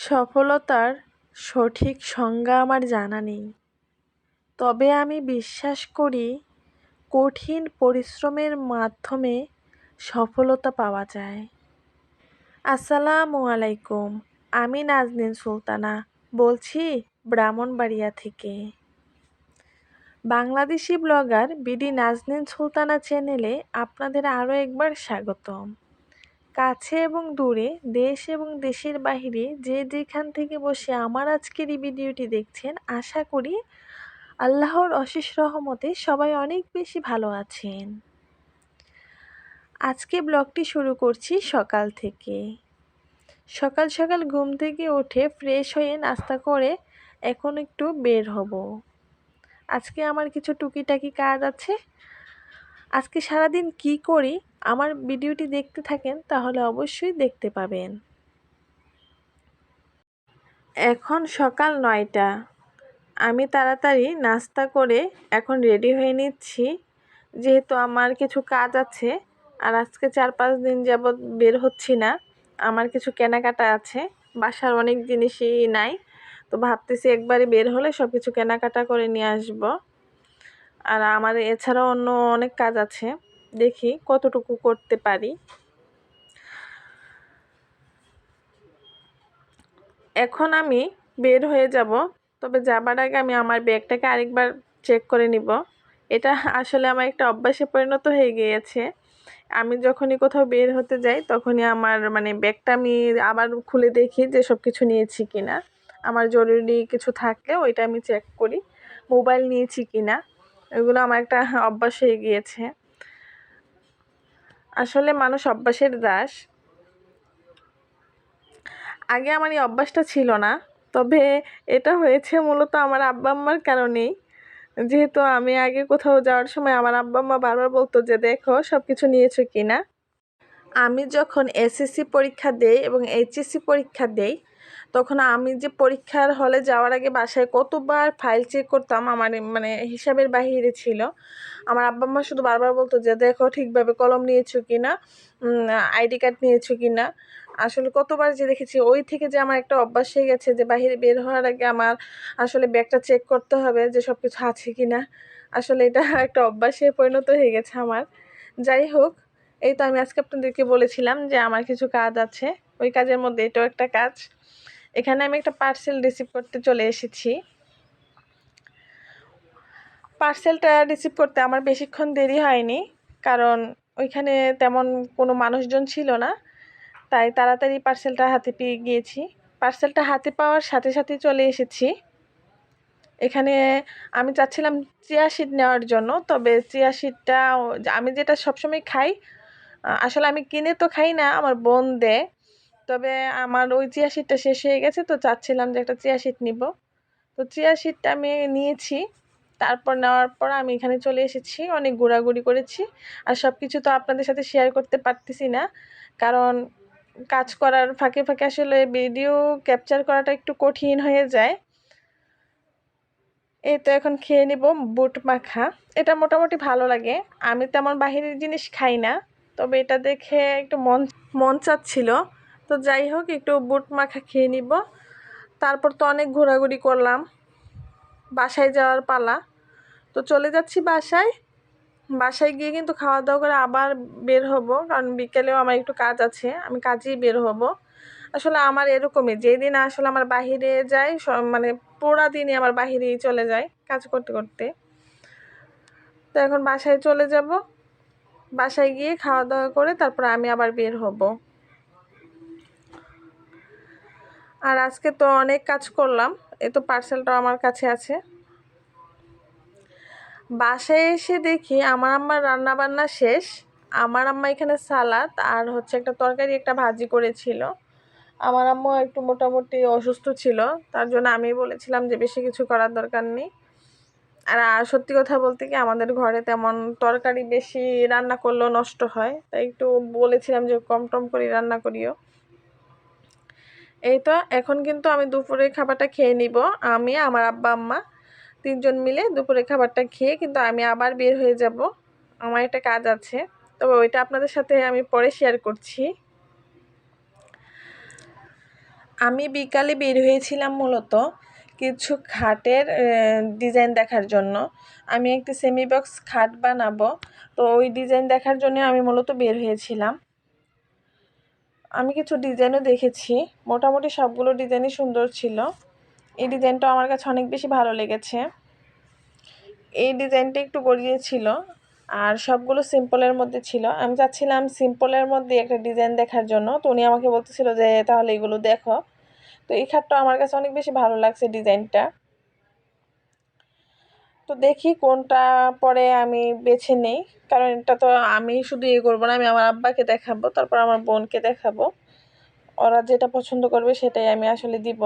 সফলতার সঠিক সংজ্ঞা আমার জানা নেই। তবে আমি বিশ্বাস করি, কঠিন পরিশ্রমের মাধ্যমে সফলতা পাওয়া যায়। আসসালামু আলাইকুম, আমি নাজনীন সুলতানা, বলছি ব্রাহ্মণবাড়িয়া থেকে। বাংলাদেশি ব্লগার বিডি নাজনীন সুলতানা চ্যানেলে আপনাদের আরও একবার স্বাগতম। কাছে এবং দূরে, দেশ এবং দেশের বাহিরে যে যেখান থেকে বসে আমার আজকের এই ভিডিওটি দেখছেন, আশা করি আল্লাহর অশেষ রহমতে সবাই অনেক বেশি ভালো আছেন। আজকে ব্লগটি শুরু করছি সকাল থেকে। সকাল সকাল ঘুম থেকে উঠে ফ্রেশ হয়ে নাস্তা করে এখন একটু বের হব। আজকে আমার কিছু টুকিটাকি কাজ আছে আজকে সারাদিন কি করি? আমার ভিডিওটি দেখতে থাকেন, তাহলে অবশ্যই দেখতে পাবেন। এখন সকাল নয়টা। আমি তাড়াতাড়ি নাস্তা করে এখন রেডি হয়ে নিচ্ছি। যেহেতু আমার কিছু কাজ আছে, আর আজকে চার পাঁচ দিন যাবৎ বের হচ্ছি না, আমার কিছু কেনাকাটা আছে, বাসার অনেক জিনিসই নাই। তো ভাবতেছি একবারে বের হলে সব কিছু কেনাকাটা করে নিয়ে আসব। আর আমার এছাড়াও অন্য অনেক কাজ আছে। দেখি কতটুকু করতে পারি। এখন আমি বের হয়ে যাব, তবে যাবার আগে আমি আমার ব্যাগটাকে আরেকবার চেক করে নিব। এটা আসলে আমার একটা অভ্যাসে পরিণত হয়ে গিয়েছে। আমি যখনই কোথাও বের হতে যাই, তখনই আমার মানে ব্যাগটা আমি আবার খুলে দেখি যে সব কিছু নিয়েছি কি না আমার জরুরি কিছু থাকলে ওইটা আমি চেক করি, মোবাইল নিয়েছি কি না এগুলো আমার একটা অভ্যাস হয়ে গিয়েছে। আসলে মানুষ অভ্যাসের দাস। আগে আমার এই অভ্যাসটা ছিল না, তবে এটা হয়েছে মূলত আমার আব্বা আম্মার কারণেই। যেহেতু আমি আগে কোথাও যাওয়ার সময় আমার আব্বা আম্মা বারবার বলতো যে, দেখো সব কিছু নিয়েছো কি না আমি যখন এসএসসি পরীক্ষা দেই এবং এইচএসসি পরীক্ষা দেই তখন আমি যে পরীক্ষার হলে যাওয়ার আগে বাসায় কতবার ফাইল চেক করতাম আমার মানে হিসাবের বাহিরে ছিল। আমার আব্বা আম্মা শুধু বারবার বলতো যে, দেখো ঠিকভাবে কলম নিয়েছো কি না আইডি কার্ড নিয়েছো কি না আসলে কতবার যে দেখেছি, ওই থেকে যে আমার একটা অভ্যাস হয়ে গেছে যে বাহিরে বের হওয়ার আগে আমার আসলে ব্যাগটা চেক করতে হবে যে সব কিছু আছে কি না আসলে এটা একটা অভ্যাসে পরিণত হয়ে গেছে আমার। যাই হোক, এই তো আমি আজকে আপনাদেরকে বলেছিলাম যে আমার কিছু কাজ আছে। ওই কাজের মধ্যে এটাও একটা কাজ। এখানে আমি একটা পার্সেল রিসিভ করতে চলে এসেছি। পার্সেলটা রিসিভ করতে আমার বেশিক্ষণ দেরি হয়নি, কারণ ওইখানে তেমন কোনো মানুষজন ছিল না, তাই তাড়াতাড়ি পার্সেলটা হাতে পেয়ে গিয়েছি। পার্সেলটা হাতে পাওয়ার সাথে সাথে চলে এসেছি। এখানে আমি চাচ্ছিলাম চিয়া সিড নেওয়ার জন্য, তবে চিয়া সিডটা আমি যেটা সবসময় খাই আসলে আমি কিনে তো খাই না, আমার বোন দেয়। তবে আমার ওই চিয়া সিডটা শেষ হয়ে গেছে, তো চাচ্ছিলাম যে একটা চিয়া সিড নিব। তো চিয়া সিডটা আমি নিয়েছি, তারপর নেওয়ার পর আমি এখানে চলে এসেছি, অনেক ঘোরাঘুরি করেছি। আর সব কিছু তো আপনাদের সাথে শেয়ার করতে পারতেছি না, কারণ কাজ করার ফাঁকে ফাঁকে আসলে ভিডিও ক্যাপচার করাটা একটু কঠিন হয়ে যায়। এই তো এখন খেয়ে নিব বুট মাখা। এটা মোটামুটি ভালো লাগে, আমি তেমন বাহিরের জিনিস খাই না, তবে এটা দেখে একটু মন মন চাচ্ছিল। তো যাই হোক, একটু বুট মাখা খেয়ে নিব। তারপর তো অনেক ঘোরাঘুরি করলাম। বাসায় যাওয়ার পালা। তো চলে যাচ্ছি বাসায়। বাসায় গিয়ে কিন্তু খাওয়া দাওয়া করে আবার বের হব, কারণ বিকেলেও আমার একটু কাজ আছে। আমি কাজেই বের হব। আসলে আমার এরকমই, যেদিন আসলে আমার বাহিরে যাই মানে পুরা দিনই আমার বাহিরেই চলে যায় কাজ করতে করতে। তো এখন বাসায় চলে যাব। বাসায় গিয়ে খাওয়া দাওয়া করে তারপর আমি আবার বের হব। আর আজকে তো অনেক কাজ করলাম, এ তো পার্সেলটাও আমার কাছে আছে। বাসায় এসে দেখি আমার আম্মার রান্না বান্না শেষ, আমার আম্মা এখানে সালাদ আর হচ্ছে একটা তরকারি একটা ভাজি করেছিল। আমার আম্মু একটু মোটামুটি অসুস্থ ছিল, তার জন্য আমি বলেছিলাম যে বেশি কিছু করার দরকার নেই। আর আর সত্যি কথা বলতে কি আমাদের ঘরে তেমন তরকারি বেশি রান্না করলেও নষ্ট হয়, তাই একটু বলেছিলাম যে কম টম করে রান্না করিও। এই তো, এখন কিন্তু আমি দুপুরের খাবারটা খেয়ে নিব। আমি, আমার আব্বা, আম্মা তিনজন মিলে দুপুরের খাবারটা খেয়ে কিন্তু আমি আবার বের হয়ে যাব। আমার একটা কাজ আছে। তবে ওইটা আপনাদের সাথে আমি পরে শেয়ার করছি। আমি বিকালে বের হয়েছিলাম মূলত কিছু খাটের ডিজাইন দেখার জন্য। আমি একটি সেমি বক্স খাট বানাবো। তো ওই ডিজাইন দেখার জন্য আমি মূলত বের হয়েছিলাম। আমি কিছু ডিজাইনও দেখেছি। মোটামুটি সবগুলো ডিজাইনই সুন্দর ছিল। এই ডিজাইনটা আমার কাছে অনেক বেশি ভালো লেগেছে। এই ডিজাইনটা একটু গড়িয়ে ছিল, আর সবগুলো সিম্পলের মধ্যে ছিল। আমি চাচ্ছিলাম সিম্পলের মধ্যে একটা ডিজাইন দেখার জন্য। তো উনি আমাকে বলতেছিল যে, তাহলে এগুলো দেখো। তো এই খাটটা আমার কাছে অনেক বেশি ভালো লাগছে ডিজাইনটা তো দেখি কোনটা পরে আমি বেছে নেই। কারণ এটা তো আমি শুধু ইয়ে করব না, আমি আমার আব্বাকে দেখাবো, তারপর আমার বোনকে দেখাবো। ওরা যেটা পছন্দ করবে সেটাই আমি আসলে দিব।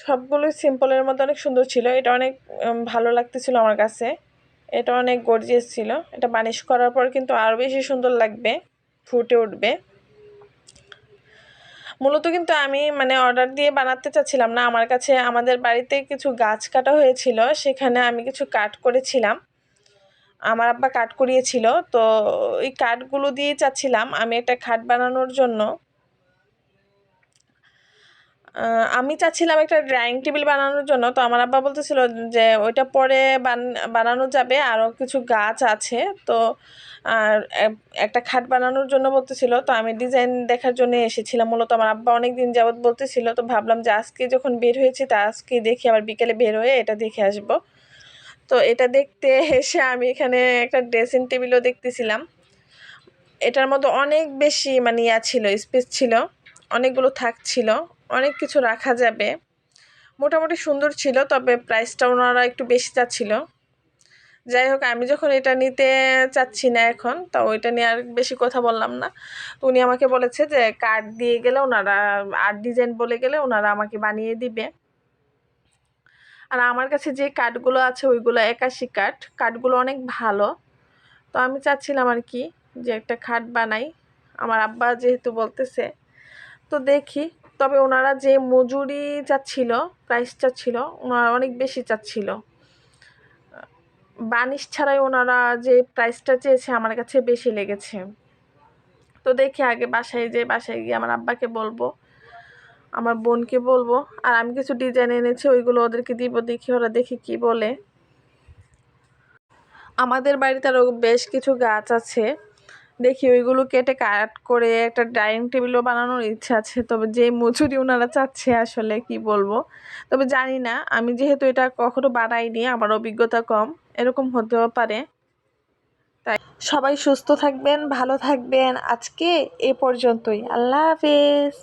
সবগুলোই সিম্পলের মধ্যে অনেক সুন্দর ছিল। এটা অনেক ভালো লাগতেছিল আমার কাছে। এটা অনেক গর্জিয়াস ছিল। এটা বানিশ করার পর কিন্তু আরও বেশি সুন্দর লাগবে, ফুটে উঠবে। মূলত কিন্তু আমি মানে অর্ডার দিয়ে বানাতে চাচ্ছিলাম না। আমার কাছে আমাদের বাড়িতে কিছু গাছ কাটা হয়েছিল, সেখানে আমি কিছু কাট করেছিলাম। আমার আব্বা কাট করিয়েছিল, তো ওই কাঠগুলো দিয়ে চাচ্ছিলাম আমি একটা খাট বানানোর জন্য। আমি চাচ্ছিলাম একটা ড্রাইং টেবিল বানানোর জন্য, তো আমার আব্বা বলতেছিল যে ওইটা পরে বানানো যাবে আরও কিছু গাছ আছে, তো আর একটা খাট বানানোর জন্য বলতেছিল, তো আমি ডিজাইন দেখার জন্য এসেছিলাম। মূলত আমার আব্বা অনেক দিন যাবৎ বলতেছিল, তো ভাবলাম যে আজকে যখন বের হয়েছি, তা আজকে দেখি, আবার বিকেলে বের হয়ে এটা দেখে আসব। তো এটা দেখতে এসে আমি এখানে একটা ড্রেসিং টেবিলও দেখতেছিলাম। এটার মধ্যে অনেক বেশি মানে ইয়া ছিল স্পেস ছিল, অনেকগুলো থাকছিল অনেক কিছু রাখা যাবে। মোটামুটি সুন্দর ছিল, তবে প্রাইসটা ওনারা একটু বেশি চাচ্ছিল। যাই হোক, আমি যখন এটা নিতে চাচ্ছি না এখন, তা ওইটা নিয়ে আর বেশি কথা বললাম না। তো উনি আমাকে বলেছে যে কার্ড দিয়ে গেলে ওনারা আর ডিজাইন বলে গেলে ওনারা আমাকে বানিয়ে দিবে। আর আমার কাছে যে কাঠগুলো আছে, ওইগুলো একাশি কাঠ কাঠগুলো অনেক ভালো। তো আমি চাচ্ছিলাম আর কি, যে একটা খাট বানাই। আমার আব্বা যেহেতু বলতেছে, তো দেখি তবে ওনারা যে মজুরি চাচ্ছিল প্রাইস চাচ্ছিল, ওনারা অনেক বেশি চাচ্ছিল। বানিশ ছাড়াই ওনারা যে প্রাইসটা চেয়েছে আমার কাছে বেশি লেগেছে। তো দেখি আগে বাসায় যে বাসায় গিয়ে আমার আব্বাকে বলব, আমার বোনকে বলব, আর আমি কিছু ডিজাইন এনেছি, ওইগুলো ওদেরকে দিব, দেখি ওরা দেখি কি বলে। আমাদের বাড়িতে আরও বেশ কিছু গাছ আছে। দেখি ওইগুলো কেটে কাট করে একটা ডাইনিং টেবিলও বানানোর ইচ্ছা আছে, তবে যে মজুরি ওনারা চাচ্ছে আসলে কি বলব? তবে জানি না, আমি যেহেতু এটা কখনো বানাইনি, আমার অভিজ্ঞতা কম, এরকম হতেও পারে। তাই সবাই সুস্থ থাকবেন, ভালো থাকবেন, আজকে এ পর্যন্তই, আল্লাহ হাফেজ।